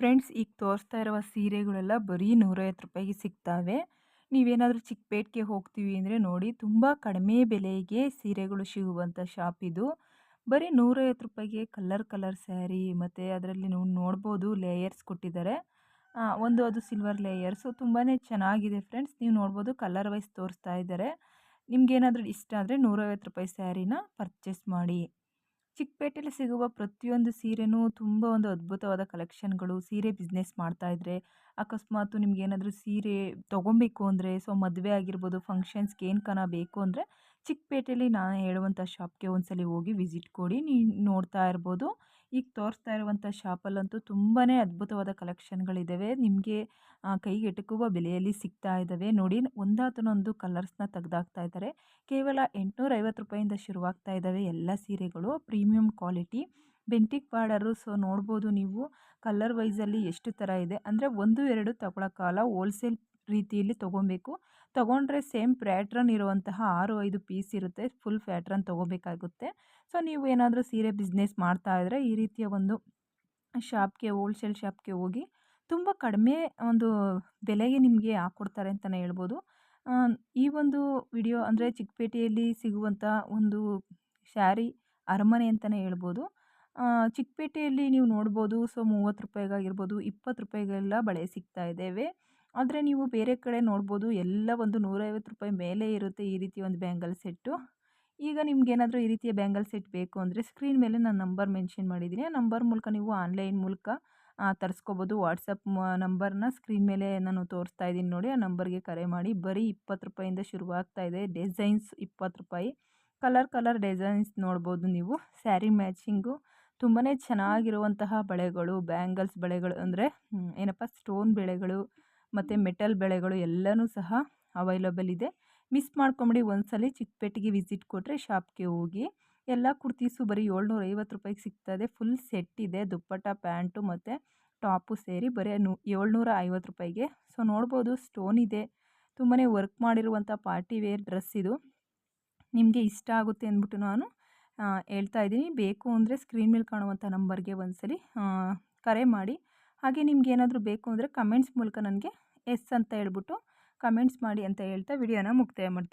Friends ಈಗ ತೋರಿಸ್ತಾ ಇರುವ ಸೀರೆಗಳೆಲ್ಲ ಬರೀ ನೂರೈವತ್ತು ರೂಪಾಯಿಗೆ ಸಿಗ್ತಾವೆ. ನೀವೇನಾದರೂ ಚಿಕ್ಕಪೇಟೆಗೆ ಹೋಗ್ತೀವಿ ಅಂದರೆ ನೋಡಿ, ತುಂಬ ಕಡಿಮೆ ಬೆಲೆಗೆ ಸೀರೆಗಳು ಸಿಗುವಂಥ ಶಾಪ್ ಇದು. ಬರೀ ನೂರೈವತ್ತು ರೂಪಾಯಿಗೆ ಕಲರ್ ಕಲರ್ ಸ್ಯಾರಿ ಮತ್ತು ಅದರಲ್ಲಿ ನೀವು ನೋಡ್ಬೋದು ಲೇಯರ್ಸ್ ಕೊಟ್ಟಿದ್ದಾರೆ. ಒಂದು ಅದು ಸಿಲ್ವರ್ ಲೇಯರ್ಸು. ತುಂಬಾ ಚೆನ್ನಾಗಿದೆ ಫ್ರೆಂಡ್ಸ್. ನೀವು ನೋಡ್ಬೋದು ಕಲರ್ ವೈಸ್ ತೋರಿಸ್ತಾ ಇದ್ದಾರೆ. ನಿಮಗೇನಾದರೂ ಇಷ್ಟ ಆದರೆ ನೂರೈವತ್ತು ರೂಪಾಯಿ ಸ್ಯಾರಿನ ಪರ್ಚೇಸ್ ಮಾಡಿ. ಚಿಕ್ಕಪೇಟೆಯಲ್ಲಿ ಸಿಗುವ ಪ್ರತಿಯೊಂದು ಸೀರೆನೂ ತುಂಬ ಒಂದು ಅದ್ಭುತವಾದ ಕಲೆಕ್ಷನ್ಗಳು ಸೀರೆ ಬಿಸ್ನೆಸ್ ಮಾಡ್ತಾಯಿದ್ರೆ ಅಕಸ್ಮಾತ್ ನಿಮ್ಗೇನಾದರೂ ಸೀರೆ ತೊಗೊಬೇಕು ಅಂದರೆ, ಸೊ ಮದುವೆ ಆಗಿರ್ಬೋದು ಫಂಕ್ಷನ್ಸ್ಗೆ ಏನು ಕನ ಬೇಕು ಅಂದರೆ ಚಿಕ್ಕಪೇಟೆಯಲ್ಲಿ ನಾನು ಹೇಳುವಂಥ ಶಾಪ್ಗೆ ಒಂದ್ಸಲಿ ಹೋಗಿ ವಿಸಿಟ್ ಕೊಡಿ. ನೀವು ನೋಡ್ತಾ ಇರ್ಬೋದು. ಈಗ ತೋರಿಸ್ತಾ ಇರುವಂಥ ಶಾಪಲ್ಲಂತೂ ತುಂಬಾ ಅದ್ಭುತವಾದ ಕಲೆಕ್ಷನ್ಗಳಿದ್ದಾವೆ ನಿಮಗೆ ಕೈಗೆಟಕುವ ಬೆಲೆಯಲ್ಲಿ ಸಿಗ್ತಾ ಇದ್ದಾವೆ ನೋಡಿ, ಒಂದಾತನೊಂದು ಕಲರ್ಸ್ನ ತೆಗ್ದಾಕ್ತಾ ಇದ್ದಾರೆ ಕೇವಲ ಎಂಟುನೂರ ಐವತ್ತು ರೂಪಾಯಿಂದ ಶುರುವಾಗ್ತಾ ಇದ್ದಾವೆ ಎಲ್ಲ ಸೀರೆಗಳು. Premium quality. Bentinck border so ನೋಡ್ಬೋದು ನೀವು. ಕಲರ್ ವೈಸಲ್ಲಿ ಎಷ್ಟು ಥರ ಇದೆ? ಅಂದರೆ ಒಂದು, ಎರಡು ತಗೊಳಕ್ಕಾಗಲ್ಲ ಹೋಲ್ಸೇಲ್ ರೀತಿಯಲ್ಲಿ ತೊಗೊಬೇಕು. ತೊಗೊಂಡ್ರೆ ಸೇಮ್ ಪ್ಯಾಟ್ರನ್ ಇರುವಂತಹ ಆರು, ಐದು ಪೀಸ್ ಇರುತ್ತೆ. Full pattern ತೊಗೋಬೇಕಾಗುತ್ತೆ. ಸೊ ನೀವು ಏನಾದರೂ ಸೀರೆ ಬಿಸ್ನೆಸ್ ಮಾಡ್ತಾ ಇದ್ದರೆ ಈ ರೀತಿಯ ಒಂದು ಶಾಪ್ಗೆ ಹೋಲ್ಸೇಲ್ ಶಾಪ್ಗೆ ಹೋಗಿ ತುಂಬ ಕಡಿಮೆ ಒಂದು ಬೆಲೆಗೆ ನಿಮಗೆ ಹಾಕ್ಕೊಡ್ತಾರೆ ಅಂತಲೇ ಹೇಳ್ಬೋದು. ಈ ಒಂದು ವಿಡಿಯೋ ಅಂದರೆ ಚಿಕ್ಕಪೇಟೆಯಲ್ಲಿ ಸಿಗುವಂಥ ಒಂದು ಸ್ಯಾರಿ ಅರಮನೆ ಅಂತಲೇ ಹೇಳ್ಬೋದು. ಚಿಕ್ಕಪೇಟೆಯಲ್ಲಿ ನೀವು ನೋಡ್ಬೋದು, ಸೊ ಮೂವತ್ತು ರೂಪಾಯಿಗಾಗಿರ್ಬೋದು, ಇಪ್ಪತ್ತು ರೂಪಾಯಿಗೆಲ್ಲ ಬಳೆ ಸಿಗ್ತಾ ಇದ್ದೇವೆ. ಆದರೆ ನೀವು ಬೇರೆ ಕಡೆ ನೋಡ್ಬೋದು, ಎಲ್ಲ ಒಂದು ನೂರೈವತ್ತು ರೂಪಾಯಿ ಮೇಲೆ ಇರುತ್ತೆ ಈ ರೀತಿ ಒಂದು ಬ್ಯಾಂಗಲ್ ಸೆಟ್ಟು. ಈಗ ನಿಮ್ಗೇನಾದರೂ ಈ ರೀತಿಯ ಬ್ಯಾಂಗಲ್ ಸೆಟ್ ಬೇಕು ಅಂದರೆ ಸ್ಕ್ರೀನ್ ಮೇಲೆ ನಾನು ನಂಬರ್ ಮೆನ್ಷನ್ ಮಾಡಿದ್ದೀನಿ. ಆ ನಂಬರ್ ಮೂಲಕ ನೀವು ಆನ್ಲೈನ್ ಮೂಲಕ ತರಿಸ್ಕೋಬೋದು. ವಾಟ್ಸಪ್ ನಂಬರ್ನ ಸ್ಕ್ರೀನ್ ಮೇಲೆ ನಾನು ತೋರಿಸ್ತಾ ಇದ್ದೀನಿ ನೋಡಿ. ಆ ನಂಬರ್ಗೆ ಕರೆ ಮಾಡಿ. ಬರೀ ಇಪ್ಪತ್ತು ರೂಪಾಯಿಂದ ಶುರುವಾಗ್ತಾ ಇದೆ. ಡಿಸೈನ್ಸ್ ಇಪ್ಪತ್ತು ರೂಪಾಯಿ. ಕಲರ್ ಕಲರ್ ಡಿಸೈನ್ಸ್ ನೋಡ್ಬೋದು ನೀವು. ಸ್ಯಾರಿ ಮ್ಯಾಚಿಂಗು ತುಂಬಾ ಚೆನ್ನಾಗಿರುವಂತಹ ಬಳೆಗಳು, ಬ್ಯಾಂಗಲ್ಸ್ ಬಳೆಗಳು ಅಂದರೆ ಏನಪ್ಪ ಸ್ಟೋನ್ ಬಳೆಗಳು ಮತ್ತು ಮೆಟಲ್ ಬೆಳೆಗಳು ಎಲ್ಲನೂ ಸಹ ಅವೈಲಬಲ್ ಇದೆ. ಮಿಸ್ ಮಾಡ್ಕೊಂಬಿಡಿ ಒಂದ್ಸಲಿ ಚಿಕ್ಕಪೇಟೆಗೆ ವಿಸಿಟ್ ಕೊಟ್ಟರೆ ಶಾಪ್ಗೆ ಹೋಗಿ. ಎಲ್ಲ ಕುರ್ತೀಸು ಬರೀ ಏಳ್ನೂರ ಐವತ್ತು ರೂಪಾಯಿಗೆ ಸಿಗ್ತದೆ ಫುಲ್ ಸೆಟ್ ಇದೆ. ದುಪ್ಪಟ್ಟ, ಪ್ಯಾಂಟು ಮತ್ತು ಟಾಪು ಸೇರಿ ಬರೀ ನೂ ಏಳ್ನೂರ ಐವತ್ತು ರೂಪಾಯಿಗೆ. ಸೊ, ನೋಡ್ಬೋದು ಸ್ಟೋನ್ ಇದೆ. ತುಂಬಾ ವರ್ಕ್ ಮಾಡಿರುವಂಥ ಪಾರ್ಟಿ ವೇರ್ ಡ್ರೆಸ್ ಇದು. ನಿಮಗೆ ಇಷ್ಟ ಆಗುತ್ತೆ ಅಂದ್ಬಿಟ್ಟು ನಾನು ಹೇಳ್ತಾ ಇದ್ದೀನಿ. ಬೇಕು ಅಂದರೆ ಸ್ಕ್ರೀನ್ ಮೇಲೆ ಕಾಣುವಂಥ ನಂಬರ್ಗೆ ಒಂದ್ಸಲಿ ಕರೆ ಮಾಡಿ. ಹಾಗೆ ನಿಮ್ಗೆ ಏನಾದರೂ ಬೇಕು ಅಂದರೆ ಕಮೆಂಟ್ಸ್ ಮೂಲಕ ನನಗೆ ಎಸ್ ಅಂತ ಹೇಳ್ಬಿಟ್ಟು ಕಮೆಂಟ್ಸ್ ಮಾಡಿ ಅಂತ ಹೇಳ್ತಾ ವಿಡಿಯೋನ ಮುಕ್ತಾಯ ಮಾಡ್ತೀನಿ.